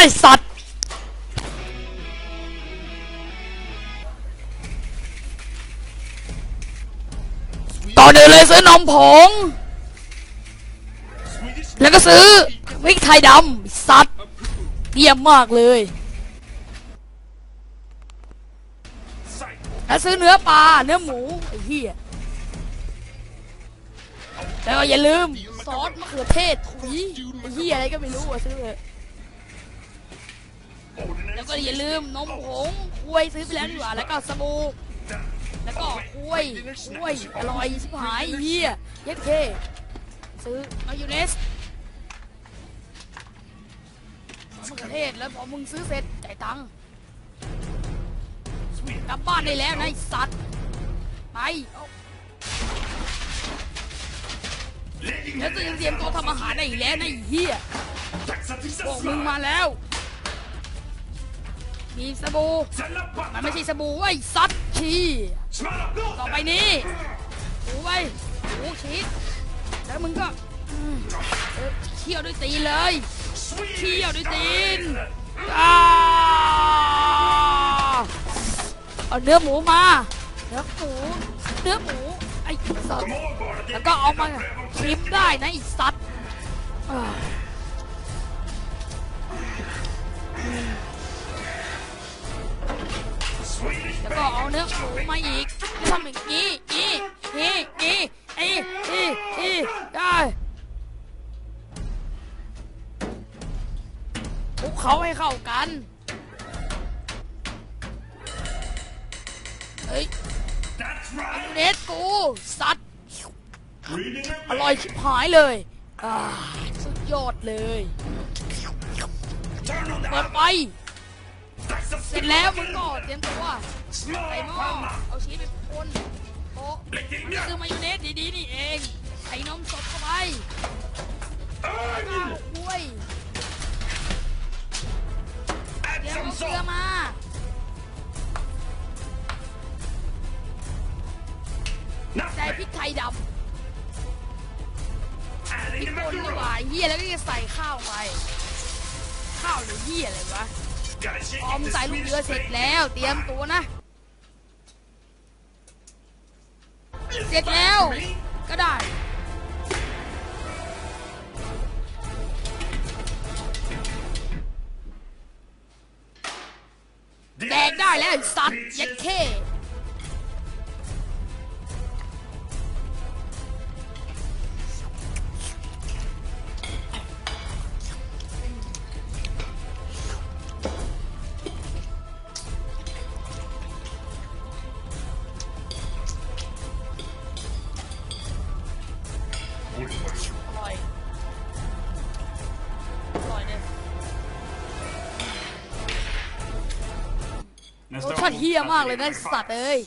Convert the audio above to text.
ไอ้สัตว์ก่อนอื่นเลยซื้อนมผง แล้วก็ซื้อพริกไทยดำสัตว์เยี่ยมมากเลย แล้วซื้อเนื้อปลา เนื้อหมู ไอ้เหี้ยแล้วอย่าลืม ซอสมะเขือเทศถุยไอ้เหี้ยอะไรก็ไม่รู้อะซื้อเลย แล้วก็อย่าลืมนมผงกล้วยซื้อไปแล้วดีกว่าแล้วก็สบู่แล้วก็กล้วยกล้วยอร่อยชิบหายเหี้ยเย็ดเคซื้อมายูเนสมะเขือเทศแล้วพอมึงซื้อเสร็จจ่ายตังค์กลับบ้านได้แล้วนะไอสัตว์ไปแล้วจะยังเตรียมตัวทำอาหารได้อีกแล้วนะไอเหี้ยพวกมึงมาแล้ว มีสบู่มันไม่ใช่สบู่เว้ยสัตว์ขี้ต่อไปนี้ถูไปถูชีสแล้วมึงก็อืมเออเคี่ยวด้วยตีนเลยเคี่ยวด้วยตีนอ้าเอาเนื้อหมูมาเนื้อหมูเนื้อหมูไอ้สัตว์แล้วก็เอามาชิมได้นะไอ้สัตว์ เอาเนื้อหมูมาอีกทำอย่างนี้อีอีอีอีอีอีได้คลุกเขาให้เข้ากัน เฮ้ยเนสกูสัตว์อร่อยชิบหายเลย อ่า สุดยอดเลย เปิดไป เสร็จแล้วมึงก็เตรียมตัวใส่หม้อเอาชีสไปพ่นโป๊ะมันคือมายองเนสดีๆนี่เองใส่นมสดเข้าไปข้าวกล้วยเดี๋ยวเอาเกลือมาใส่พริกไทยดำพริกป่นดีกว่าเฮียแล้วก็จะใส่ข้าวไป ข้าวหรือเฮียอะไรวะ พอมใส่ลูกเรือเสร็จแล้ว เตรียมตัวนะ เสร็จแล้ว ก็ได้ แดกได้แล้วสัตว์เย็ดเข้ อร่อยอร่อยเลยรสชาติเฮี้ยมากเลยนะไอ้สัตว์เอ้ย